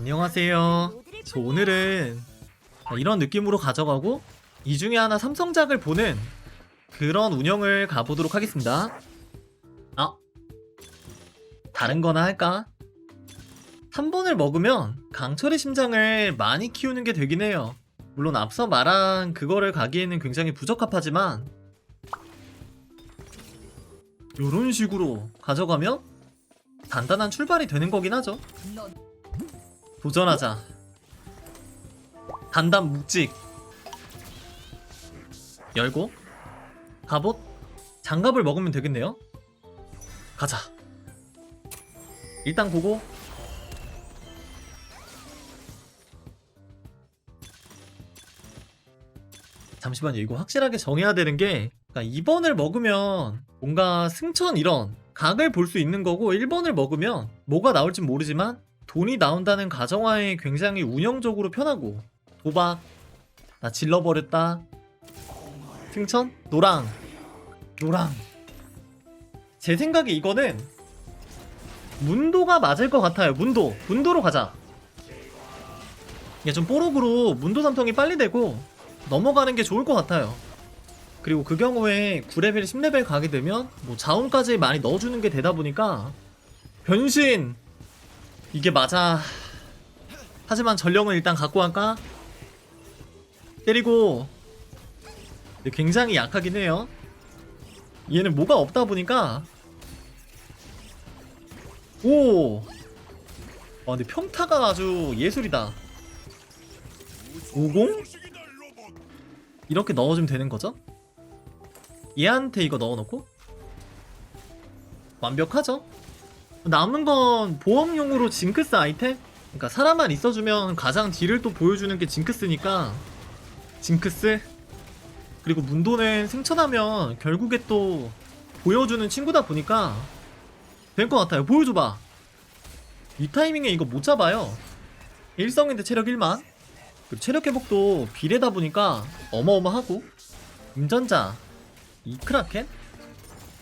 안녕하세요. 저 오늘은 이런 느낌으로 가져가고 이 중에 하나 삼성작을 보는 그런 운영을 가보도록 하겠습니다. 아, 다른 거나 할까? 3번을 먹으면 강철의 심장을 많이 키우는 게 되긴 해요. 물론 앞서 말한 그거를 가기에는 굉장히 부적합하지만 이런 식으로 가져가면 단단한 출발이 되는 거긴 하죠. 도전하자. 단단 묵직. 열고 갑옷 장갑을 먹으면 되겠네요. 가자. 일단 보고 잠시만요. 이거 확실하게 정해야 되는 게 그러니까 2번을 먹으면 뭔가 승천 이런 각을 볼 수 있는 거고 1번을 먹으면 뭐가 나올진 모르지만 돈이 나온다는 가정하에 굉장히 운영적으로 편하고. 도박. 나 질러버렸다. 승천 노랑. 노랑. 제 생각에 이거는 문도가 맞을 것 같아요. 문도. 문도로 가자. 이게 좀 뽀록으로 문도 삼성이 빨리 되고 넘어가는 게 좋을 것 같아요. 그리고 그 경우에 9레벨 10레벨 가게 되면 뭐 자원까지 많이 넣어주는 게 되다 보니까 변신 이게 맞아 하지만 전령은 일단 갖고 갈까? 때리고 굉장히 약하긴 해요 얘는 뭐가 없다 보니까 오! 아 근데 평타가 아주 예술이다 50? 이렇게 넣어주면 되는 거죠? 얘한테 이거 넣어놓고 완벽하죠? 남은 건 보험용으로 징크스 아이템? 그러니까 사람만 있어주면 가장 딜을 또 보여주는 게 징크스니까. 징크스? 그리고 문도는 승천하면 결국에 또 보여주는 친구다 보니까 될것 같아요. 보여줘봐. 이 타이밍에 이거 못 잡아요. 일성인데 체력 1만. 그리고 체력 회복도 비례다 보니까 어마어마하고. 운전자 이크라켄?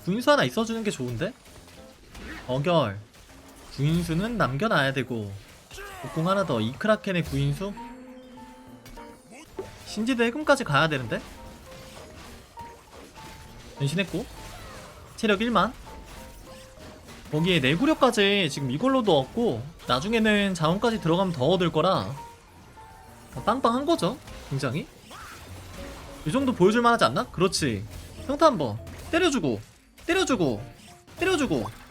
구인수 하나 있어주는 게 좋은데? 어결. 구인수는 남겨놔야 되고. 복궁 하나 더. 이크라켄의 구인수? 신지대 해금까지 가야 되는데? 변신했고. 체력 1만. 거기에 내구력까지 지금 이걸로도 얻고 나중에는 자원까지 들어가면 더 얻을 거라. 어, 빵빵한 거죠 굉장히? 이 정도 보여줄 만 하지 않나? 그렇지. 평타 한번. 때려주고. 때려주고. 때려주고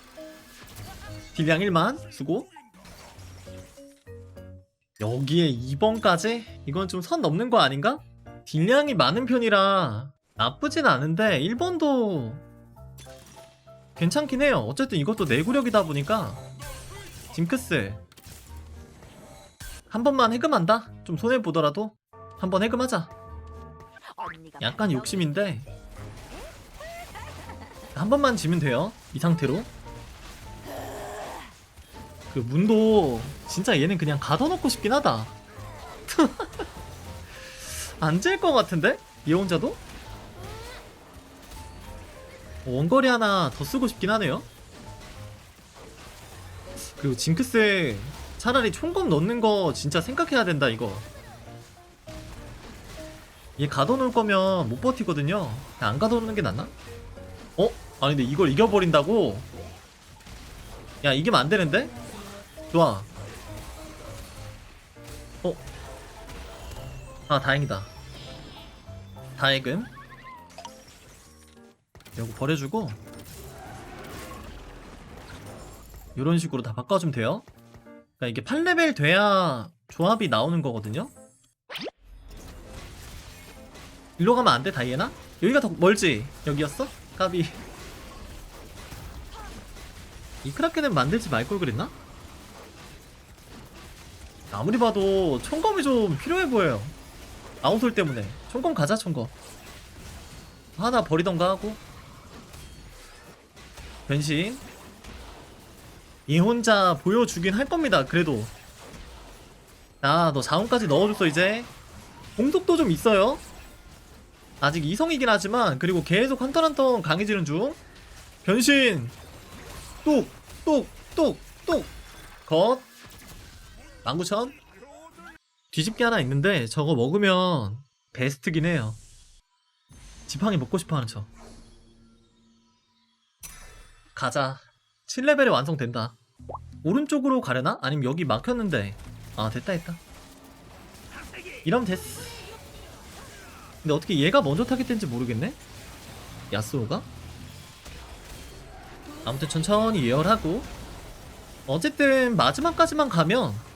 딜량 1만 수고. 여기에 2번까지? 이건 좀 선 넘는 거 아닌가? 딜량이 많은 편이라 나쁘진 않은데 1번도 괜찮긴 해요. 어쨌든 이것도 내구력이다 보니까. 징크스. 한 번만 해금한다? 좀 손해보더라도 한 번 해금하자. 약간 욕심인데. 한 번만 지면 돼요 이 상태로 그 문도 진짜 얘는 그냥 가둬놓고 싶긴 하다 안질 것 같은데? 얘 혼자도? 원거리 하나 더 쓰고 싶긴 하네요 그리고 징크스에 차라리 총검 넣는 거 진짜 생각해야 된다 이거 얘 가둬놓을 거면 못 버티거든요 안 가둬놓는 게 낫나? 어? 아니 근데 이걸 이겨버린다고? 야 이기면 안 되는데? 좋아 어? 아 다행이다 다행금 이거 버려주고 이런 식으로 다 바꿔주면 돼요 그러니까 이게 8레벨 돼야 조합이 나오는 거거든요 일로 가면 안 돼 다이애나? 여기가 더 멀지? 여기였어? 까비 이 크라켄은 만들지 말 걸 그랬나? 아무리 봐도 총검이 좀 필요해 보여요. 아웃솔 때문에. 총검 가자 총검. 하나 버리던가 하고. 변신. 이 혼자 보여주긴 할 겁니다 그래도. 아너 자원까지 넣어줬어 이제. 공속도 좀 있어요. 아직 이성이긴 하지만 그리고 계속 한턴한턴 강해지는 중. 변신. 뚝 뚝 뚝 뚝. 컷 19,000 뒤집기 하나 있는데 저거 먹으면 베스트긴 해요. 지팡이 먹고 싶어하는 척. 가자. 7레벨에 완성된다. 오른쪽으로 가려나? 아니면 여기 막혔는데? 아 됐다 됐다. 이러면 됐어 근데 어떻게 얘가 먼저 타겟된지 모르겠네? 야스오가? 아무튼 천천히 예열하고. 어쨌든 마지막까지만 가면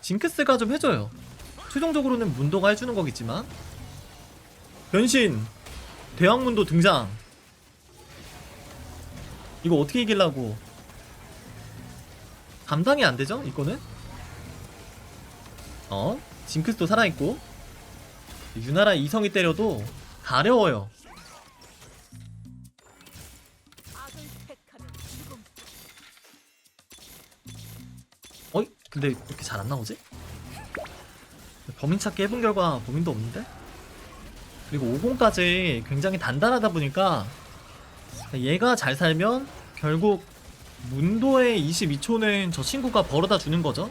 징크스가 좀 해줘요 최종적으로는 문도가 해주는 거겠지만 변신 대왕문도 등장 이거 어떻게 이길라고 감당이 안 되죠? 이거는? 어? 징크스도 살아있고 유나라 이성이 때려도 가려워요 근데 이렇게 잘 안 나오지? 범인 찾기 해본 결과 범인도 없는데? 그리고 50까지 굉장히 단단하다 보니까 얘가 잘 살면 결국 문도의 22초는 저 친구가 벌어다 주는 거죠.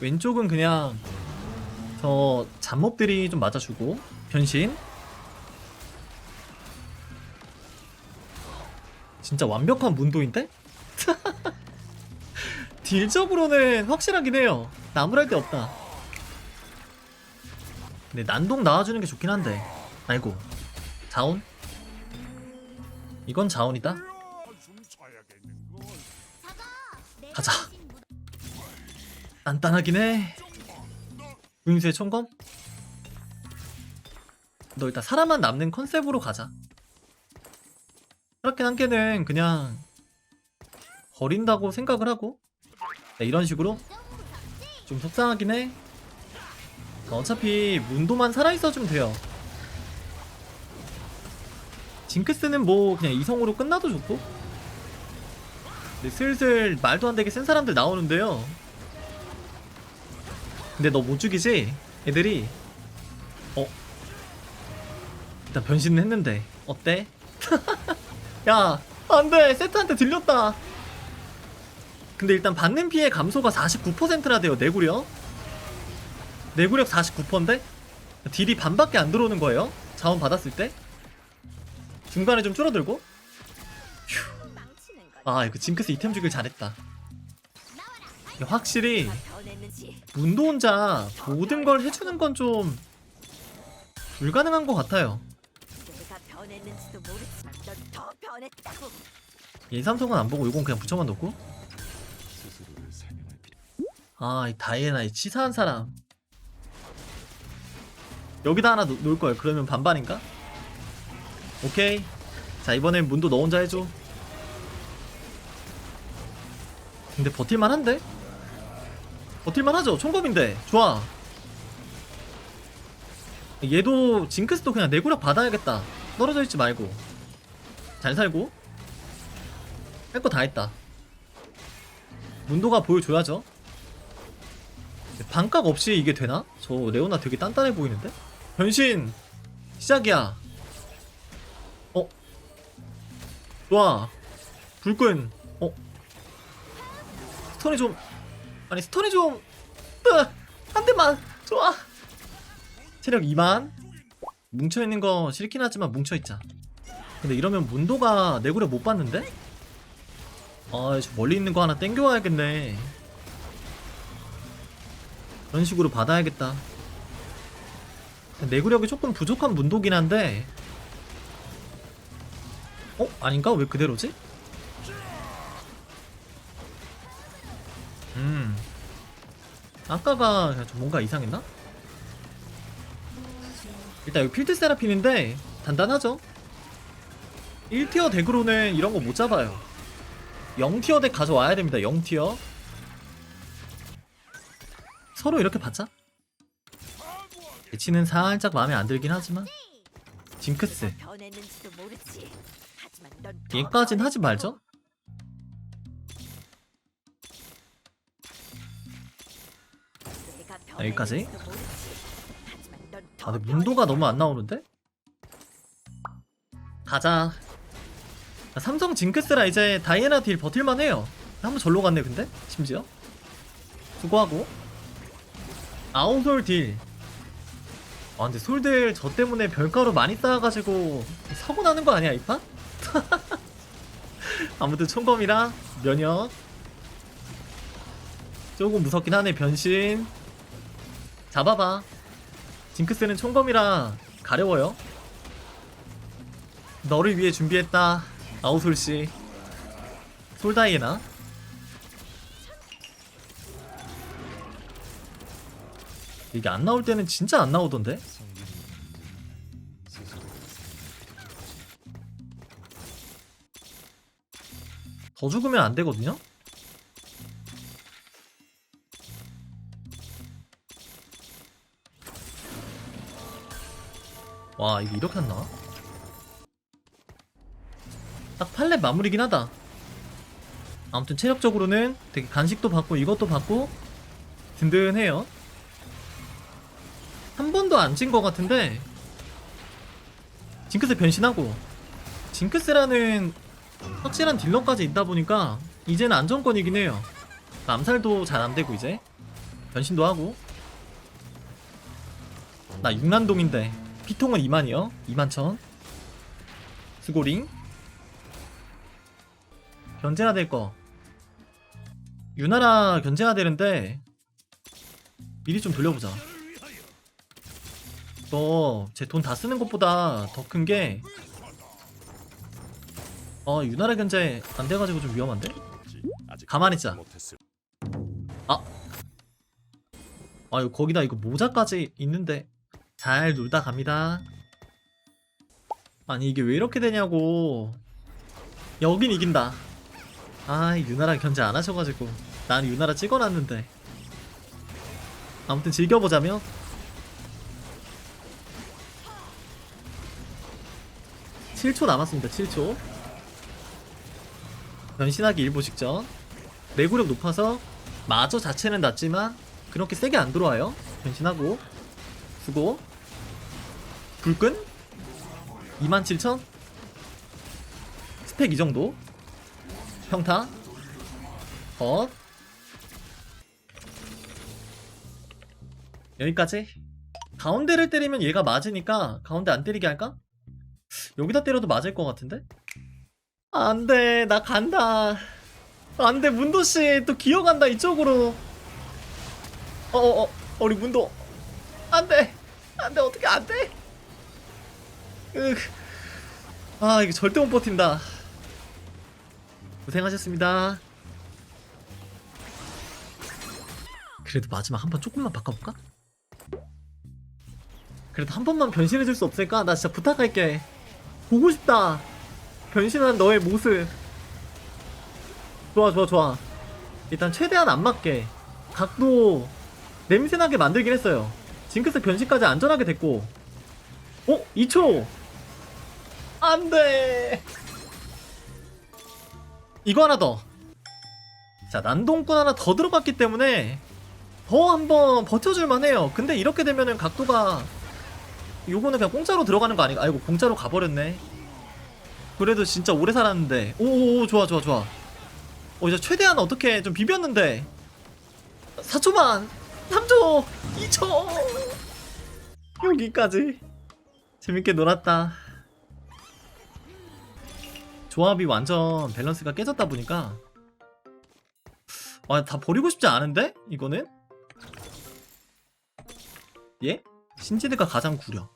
왼쪽은 그냥 저 잡몹들이 좀 맞아주고 변신 진짜 완벽한 문도인데? 딜적으로는 확실하긴 해요. 나무랄 데 없다. 근데 난동 나와주는 게 좋긴 한데. 아이고. 자온? 이건 자온이다. 가자. 단단하긴 해. 무임수의 총검? 너 일단 사람만 남는 컨셉으로 가자. 그렇게 한 개는 그냥 버린다고 생각을 하고 네, 이런 식으로 좀 속상하긴 해. 어차피 문도만 살아있어주면 돼요. 징크스는 뭐 그냥 이성으로 끝나도 좋고. 슬슬 말도 안 되게 센 사람들 나오는데요. 근데 너 못 죽이지? 애들이. 어? 일단 변신은 했는데 어때? 야 안돼 세트한테 들렸다. 근데 일단 받는 피해 감소가 49%나 돼요 내구력. 내구력 49%인데? 딜이 반밖에 안 들어오는 거예요 자원 받았을 때? 중간에 좀 줄어들고? 것. 아 이거 징크스 이템 주길 잘했다. 확실히 문도 혼자 모든 걸 해주는 건 좀 불가능한 것 같아요. 예삼성은 안 보고 이건 그냥 붙여만 놓고 아, 이 다이애나 이 치사한 사람. 여기다 하나 놓, 놓을 거예요. 그러면 반반인가? 오케이. 자, 이번엔 문도 너 혼자 해줘. 근데 버틸만 한데? 버틸만 하죠? 총검인데. 좋아. 얘도 징크스도 그냥 내구력 받아야겠다. 떨어져 있지 말고. 잘 살고. 할 거 다 했다. 문도가 보여줘야죠. 반각 없이 이게 되나? 저 레오나 되게 단단해 보이는데? 변신! 시작이야! 어? 좋아! 불끈! 어? 스턴이 좀... 아니 스턴이 좀... 으! 한 대만! 좋아! 체력 2만 뭉쳐있는 거 싫긴 하지만 뭉쳐있자 근데 이러면 문도가 내구력 못 받는데? 아, 저 멀리 있는 거 하나 땡겨와야겠네 그런 식으로 받아야겠다. 내구력이 조금 부족한 문도긴 한데 어? 아닌가? 왜 그대로지? 음 아까가 좀 뭔가 이상했나? 일단 여기 필드 세라핀인데 단단하죠? 1티어 덱으로는 이런 거 못 잡아요 0티어 덱 가져와야 됩니다 0티어 서로 이렇게 받자. 배치는 살짝 마음에 안 들긴 하지만 징크스 얘까진 하지 말죠. 아, 여기까지? 아 근데 문도가 너무 안 나오는데? 가자. 아, 삼성 징크스라 이제 다이애나 딜 버틸만 해요. 한번 절로 갔네 근데 심지어. 수고하고. 아웃솔 딜. 아 근데 솔들 저 때문에 별가루 많이 쌓아가지고 사고 나는 거 아니야 이 판? 아무튼 총검이랑 면역. 조금 무섭긴 하네 변신. 잡아봐. 징크스는 총검이라 가려워요. 너를 위해 준비했다 아우솔씨. 솔다이에나 이게 안 나올 때는 진짜 안 나오던데? 더 죽으면 안 되거든요? 와 이게 이렇게 안 나와? 딱 팔렙 마무리긴 하다. 아무튼 체력적으로는 되게 간식도 받고 이것도 받고 든든해요 한 번도 안 진 것 같은데. 징크스 변신하고. 징크스라는 확실한 딜러까지 있다 보니까 이제는 안정권이긴 해요. 암살도 잘 안되고 이제. 변신도 하고. 나 6난동인데 피통은 2만이요? 2만 천? 스고링? 견제가 될거. 유나라 견제가 되는데 미리 좀 돌려보자 너제돈 다 쓰는 것보다 더 큰 게 어, 유나라 견제 안 돼가지고 좀 위험한데? 가만히 있자. 아, 아유 거기다 이거 모자까지 있는데 잘 놀다 갑니다. 아니 이게 왜 이렇게 되냐고. 여긴 이긴다. 아 유나라 견제 안 하셔가지고 난 유나라 찍어놨는데. 아무튼 즐겨보자며. (7초) 남았습니다 (7초) 변신하기 일보 직전. 내구력 높아서 마저 자체는 낮지만 그렇게 세게 안 들어와요. 변신하고. 수고. 불끈? 27,000 스펙 이 정도. 평타. 컷 여기까지. 가운데를 때리면 얘가 맞으니까 가운데 안 때리게 할까? 여기다 때려도 맞을 것 같은데? 안돼 나 간다. 안돼 문도씨 또 기어간다 이쪽으로. 어어어 우리 문도. 안돼 안돼 어떻게 안돼? 아 이거 절대 못 버틴다. 고생하셨습니다. 그래도 마지막 한 번 조금만 바꿔볼까? 그래도 한 번만 변신해줄 수 없을까? 나 진짜 부탁할게 보고 싶다. 변신한 너의 모습. 좋아 좋아 좋아. 일단 최대한 안 맞게 각도 냄새나게 만들긴 했어요. 징크스 변신까지 안전하게 됐고. 어? 2초! 안 돼! 이거 하나 더 자 난동꾼 하나 더 들어갔기 때문에 더 한번 버텨줄만 해요. 근데 이렇게 되면은 각도가 요거는 그냥 공짜로 들어가는 거 아닌가 아이고 공짜로 가버렸네. 그래도 진짜 오래 살았는데. 오오오 좋아 좋아 좋아. 어 이제 최대한 어떻게 좀 비볐는데. 4초만 3초. 2초. 여기까지. 재밌게 놀았다. 조합이 완전 밸런스가 깨졌다 보니까. 아 다 버리고 싶지 않은데? 이거는? 예? 신지드가 가장 구려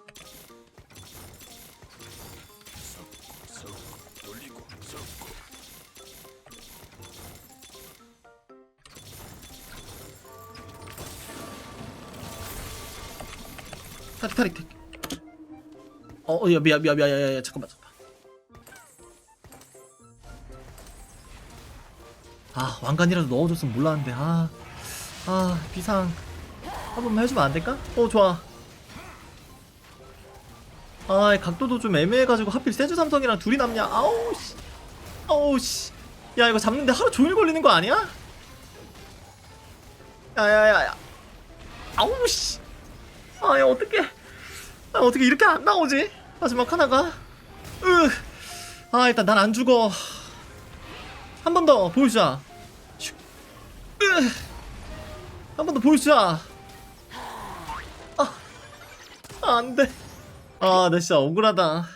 타릭 타릭 타릭 어 야 미안 미안 미안 야야 잠깐만 잠깐만. 아 왕관이라도 넣어줬으면 몰랐는데 아아 아, 비상. 한 번만 해주면 안 될까? 어 좋아. 아이 각도도 좀 애매해가지고 하필 세주 삼성이랑 둘이 남냐? 아우 씨. 아우 씨 야 이거 잡는데 하루 종일 걸리는 거 아니야? 야 야 야 야. 아우 씨. 아, 야, 어떻게, 아, 어떻게 이렇게 안 나오지? 마지막 하나가. 으. 아, 일단 난 안 죽어. 한 번 더 보여주자. 한 번 더 보여주자. 아, 아, 안 돼. 아, 나 진짜 억울하다.